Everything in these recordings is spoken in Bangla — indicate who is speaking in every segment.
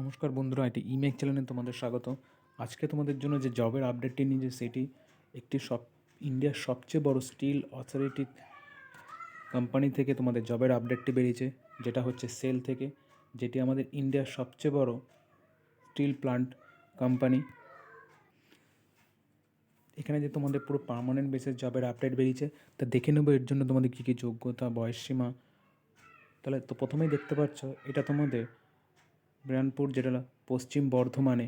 Speaker 1: নমস্কার বন্ধুরা, এটি ইমেক চ্যানেলে তোমাদের স্বাগত। আজকে তোমাদের জন্য যে জবের আপডেটটি নিয়ে সেটি একটি সব, ইন্ডিয়ার সবচেয়ে বড় স্টিল অথরিটি কোম্পানি থেকে তোমাদের জবের আপডেটটি বেরিয়েছে, যেটা হচ্ছে সেল থেকে, যেটি আমাদের ইন্ডিয়ার সবচেয়ে বড় স্টিল প্লান্ট কোম্পানি। এখানে যে তোমাদের পুরো পার্মানেন্ট বেসিস জবের আপডেট বেরিয়েছে, তা দেখে নেব এর জন্য তোমাদের কী কী যোগ্যতা, বয়সসীমা। তাহলে তো প্রথমেই দেখতে পাচ্ছ, এটা তোমাদের বিরানপুর, যেটা পশ্চিম বর্ধমানে,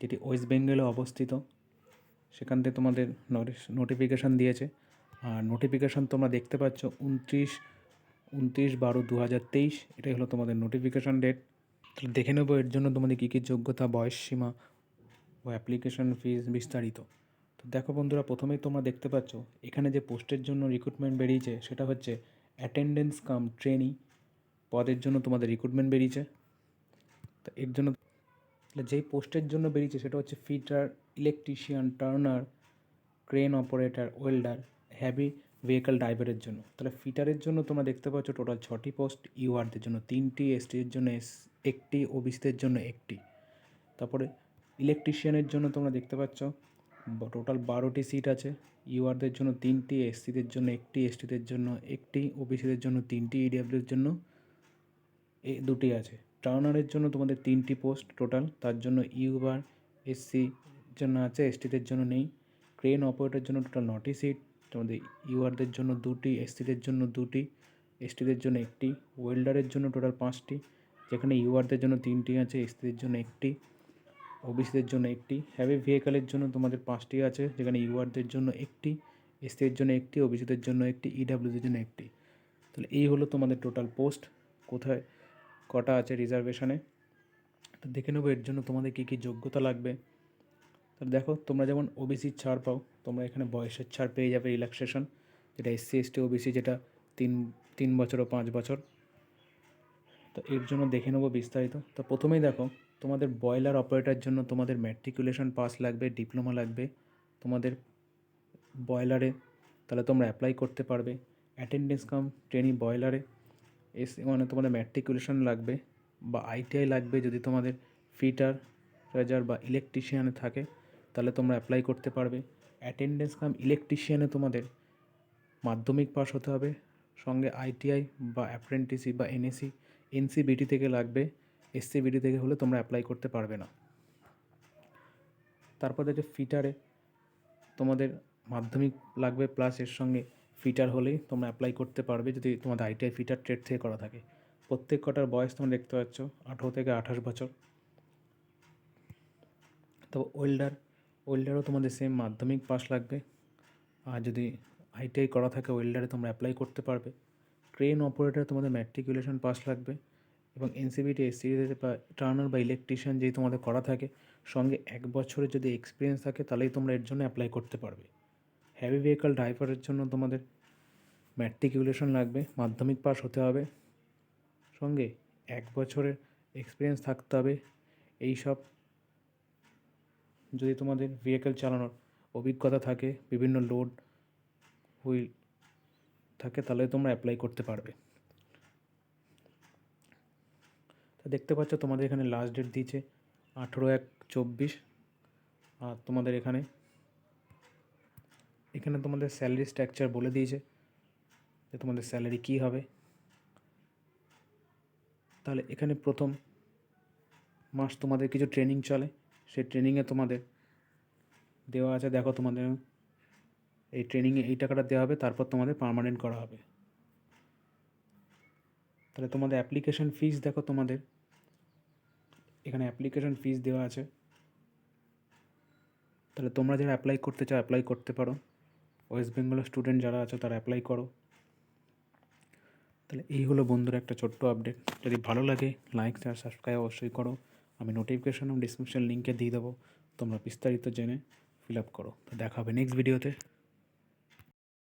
Speaker 1: যেটি ওয়েস্ট বেঙ্গলে অবস্থিত, সেখান থেকে তোমাদের নোটিফিকেশান দিয়েছে। আর নোটিফিকেশান তোমরা দেখতে পাচ্ছ উনত্রিশ উনত্রিশ বারো দু হাজার তেইশ, এটাই হলো তোমাদের নোটিফিকেশান ডেট তাহলে দেখে নেব এর জন্য তোমাদের কী কী যোগ্যতা, বয়স সীমা ও অ্যাপ্লিকেশন ফিস বিস্তারিত। তো দেখো বন্ধুরা, প্রথমেই তোমরা দেখতে পাচ্ছ, এখানে যে পোস্টের জন্য রিক্রুটমেন্ট বেরিয়েছে, সেটা হচ্ছে অ্যাটেন্ডেন্স কাম ট্রেনি পদের জন্য তোমাদের রিক্রুটমেন্ট বেরিয়েছে। তা এর জন্য যেই পোস্টের জন্য বেরিয়েছে সেটা হচ্ছে fitter, electrician, turner, crane operator, welder heavy vehicle ড্রাইভারের জন্য। তাহলে ফিটারের জন্য তোমরা দেখতে পাচ্ছ টোটাল ছটি পোস্ট, ইউআরদের জন্য তিনটি, এসটির জন্য এস একটি, ওবিসিদের জন্য একটি। তারপরে ইলেকট্রিশিয়ানের জন্য তোমরা দেখতে পাচ্ছ টোটাল বারোটি সিট আছে। ইউআরদের জন্য তিনটি, এসসিদের জন্য একটি, এসটিদের জন্য একটি, ওবিসিদের জন্য তিনটি ইডাব্লিউর জন্য এ দুটি আছে। টার্নারের জন্য তোমাদের তিনটি পোস্ট টোটাল। তার জন্য ইউবার এসসি জন্য আছে, এসটিদের জন্য নেই। ক্রেন অপারেটরের জন্য টোটাল নটি সিট। তোমাদের ইউআরদের জন্য দুটি, এসসিদের জন্য দুটি, এসটিদের জন্য একটি, ওয়েল্ডারের জন্য টোটাল পাঁচটি। যেখানে ইউআরদের জন্য তিনটি আছে, এসটিদের জন্য একটি, ওবিসিদের জন্য একটি। হ্যাভি ভেহিকালের জন্য তোমাদের পাঁচটি আছে, যেখানে ইউআরদের জন্য একটি এসটির জন্য একটি, ওবিসিদের জন্য একটি ইডাব্লিউদের জন্য একটি। তাহলে এই হলো তোমাদের টোটাল পোস্ট। কোথায় কটা আছে রিজার্ভেশনে তো দেখে নেব এর জন্য তোমাদের কী কী যোগ্যতা লাগবে। তো দেখো, তোমরা যেমন ওবিসির ছাড় পাও, তোমরা এখানে বয়সের ছাড় পেয়ে যাবে রিল্যাক্সেশন যেটা এসসি এসটি ওবিসি যেটা তিন তিন বছর ও পাঁচ বছর। তো এর জন্য দেখে নেব বিস্তারিত। তো প্রথমেই দেখো, তোমাদের বয়লার অপারেটার জন্য তোমাদের ম্যাট্রিকুলেশন পাস লাগবে ডিপ্লোমা লাগবে। তোমাদের বয়লারে তাহলে তোমরা অ্যাপ্লাই করতে পারবে। অ্যাটেন্ডেন্স কাম ট্রেনিং বয়লারে এস মানে তোমাদের ম্যাট্রিকুলেশন লাগবে বা আইটিআই লাগবে যদি তোমাদের ফিটার রেজার বা ইলেকট্রিশিয়ানে থাকে, তাহলে তোমরা অ্যাপ্লাই করতে পারবে। অ্যাটেন্ডেন্স কাম ইলেকট্রিশিয়ানে তোমাদের মাধ্যমিক পাস হতে হবে। সঙ্গে আইটিআই বা অ্যাপ্রেন্টিসি বা এনএসি এনসিবিটি থেকে লাগবে। এসসিবিটি থেকে হলে তোমরা অ্যাপ্লাই করতে পারবে না। তারপর দেখো ফিটারে তোমাদের মাধ্যমিক লাগবে প্লাস এর সঙ্গে ফিটার হলেই তোমরা অ্যাপ্লাই করতে পারবে যদি তোমাদের আইটিআই ফিটার ট্রেড থেকে করা থাকে। প্রত্যেক কটার বয়স তোমরা দেখতে পাচ্ছ, আঠেরো থেকে আঠাশ বছর। তো ওয়েল্ডার ওয়েল্ডারও তোমাদের সেম মাধ্যমিক পাস লাগবে। আর যদি আইটিআই করা থাকে ওয়েল্ডারে তোমরা অ্যাপ্লাই করতে পারবে। ক্রেন অপারেটর তোমাদের ম্যাট্রিকুলেশন পাস লাগবে এবং এনসিবিটি এসসিতে বা টার্নার বা ইলেকট্রিশিয়ান যেই তোমাদের করা থাকে, সঙ্গে এক বছরের যদি এক্সপিরিয়েন্স থাকে, তাহলেই তোমরা এর জন্য অ্যাপ্লাই করতে পারবে। হ্যাভি ভেহিকাল ড্রাইভারের জন্য তোমাদের ম্যাট্রিকুলেশন লাগবে, মাধ্যমিক পাস হতে হবে। সঙ্গে এক বছরের এক্সপিরিয়েন্স থাকতে হবে। এই সব যদি তোমাদের ভেহিকেল চালানোর অভিজ্ঞতা থাকে, বিভিন্ন লোড হুইল থাকে, তাহলে তোমরা অ্যাপ্লাই করতে পারবে। তা দেখতে পাচ্ছ, তোমাদের এখানে লাস্ট ডেট দিয়েছে আঠেরো এক চব্বিশ। আর তোমাদের এখানে এখানে তোমাদের স্যালারি স্ট্রাকচার বলে দিয়েছে যে তোমাদের স্যালারি কী হবে। তাহলে এখানে প্রথম মাস তোমাদের কিছু ট্রেনিং চলে, সেই ট্রেনিংয়ে তোমাদের দেওয়া আছে, দেখো তোমাদের এই ট্রেনিংয়ে এই টাকাটা দেওয়া হবে, তারপর তোমাদের পার্মানেন্ট করা হবে। তাহলে তোমাদের অ্যাপ্লিকেশন ফিস দেখো তোমাদের এখানে অ্যাপ্লিকেশন ফিস দেওয়া আছে। তাহলে তোমরা যারা অ্যাপ্লাই করতে চাও অ্যাপ্লাই করতে পারো। ওয়েস্ট বেঙ্গলের স্টুডেন্ট যারা আছো, তারা অ্যাপ্লাই করো। তাহলে এই হলো বন্ধুরা একটা ছোট্ট আপডেট যদি ভালো লাগে লাইক আর সাবস্ক্রাইব অবশ্যই করো। আমি নোটিফিকেশন এবং ডিসক্রিপশন লিঙ্কে দিয়ে দেবো। তোমরা বিস্তারিত জেনে ফিল আপ করো। তো দেখা হবে নেক্সট ভিডিওতে